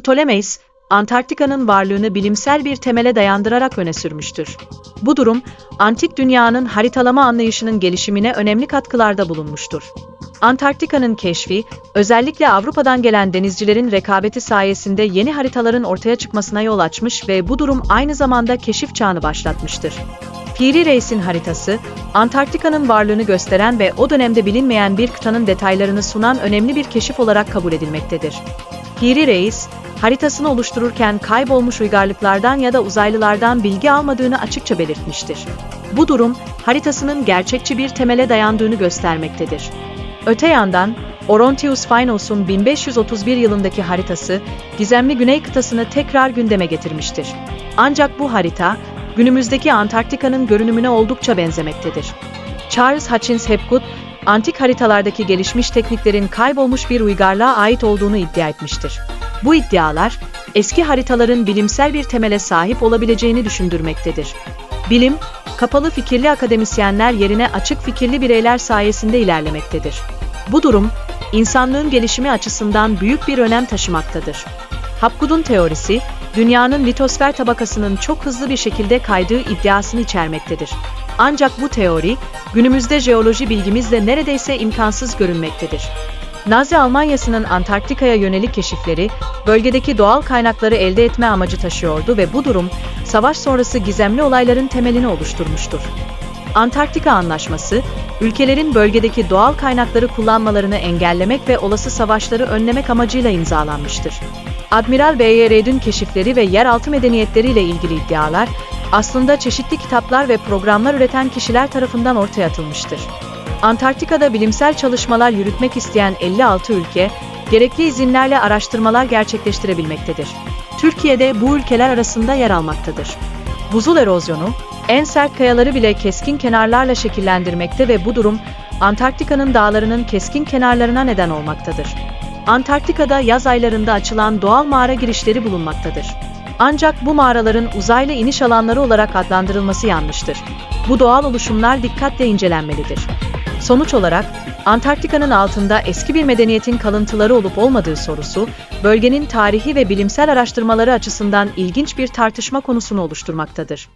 Ptolemeis, Antarktika'nın varlığını bilimsel bir temele dayandırarak öne sürmüştür. Bu durum, antik dünyanın haritalama anlayışının gelişimine önemli katkılarda bulunmuştur. Antarktika'nın keşfi, özellikle Avrupa'dan gelen denizcilerin rekabeti sayesinde yeni haritaların ortaya çıkmasına yol açmış ve bu durum aynı zamanda keşif çağını başlatmıştır. Piri Reis'in haritası, Antarktika'nın varlığını gösteren ve o dönemde bilinmeyen bir kıtanın detaylarını sunan önemli bir keşif olarak kabul edilmektedir. Piri Reis, haritasını oluştururken kaybolmuş uygarlıklardan ya da uzaylılardan bilgi almadığını açıkça belirtmiştir. Bu durum, haritasının gerçekçi bir temele dayandığını göstermektedir. Öte yandan, Orontius Finos'un 1531 yılındaki haritası, gizemli Güney kıtasını tekrar gündeme getirmiştir. Ancak bu harita, günümüzdeki Antarktika'nın görünümüne oldukça benzemektedir. Charles Hutchins Hapgood, antik haritalardaki gelişmiş tekniklerin kaybolmuş bir uygarlığa ait olduğunu iddia etmiştir. Bu iddialar, eski haritaların bilimsel bir temele sahip olabileceğini düşündürmektedir. Bilim, kapalı fikirli akademisyenler yerine açık fikirli bireyler sayesinde ilerlemektedir. Bu durum, insanlığın gelişimi açısından büyük bir önem taşımaktadır. Hapgood'un teorisi, dünyanın litosfer tabakasının çok hızlı bir şekilde kaydığı iddiasını içermektedir. Ancak bu teori, günümüzde jeoloji bilgimizle neredeyse imkansız görünmektedir. Nazi Almanyası'nın Antarktika'ya yönelik keşifleri, bölgedeki doğal kaynakları elde etme amacı taşıyordu ve bu durum, savaş sonrası gizemli olayların temelini oluşturmuştur. Antarktika Anlaşması, ülkelerin bölgedeki doğal kaynakları kullanmalarını engellemek ve olası savaşları önlemek amacıyla imzalanmıştır. Admiral B.Y. Reid'in keşifleri ve yeraltı medeniyetleriyle ilgili iddialar, aslında çeşitli kitaplar ve programlar üreten kişiler tarafından ortaya atılmıştır. Antarktika'da bilimsel çalışmalar yürütmek isteyen 56 ülke, gerekli izinlerle araştırmalar gerçekleştirebilmektedir. Türkiye'de bu ülkeler arasında yer almaktadır. Buzul erozyonu, en sert kayaları bile keskin kenarlarla şekillendirmekte ve bu durum, Antarktika'nın dağlarının keskin kenarlarına neden olmaktadır. Antarktika'da yaz aylarında açılan doğal mağara girişleri bulunmaktadır. Ancak bu mağaraların uzaylı iniş alanları olarak adlandırılması yanlıştır. Bu doğal oluşumlar dikkatle incelenmelidir. Sonuç olarak, Antarktika'nın altında eski bir medeniyetin kalıntıları olup olmadığı sorusu, bölgenin tarihi ve bilimsel araştırmaları açısından ilginç bir tartışma konusunu oluşturmaktadır.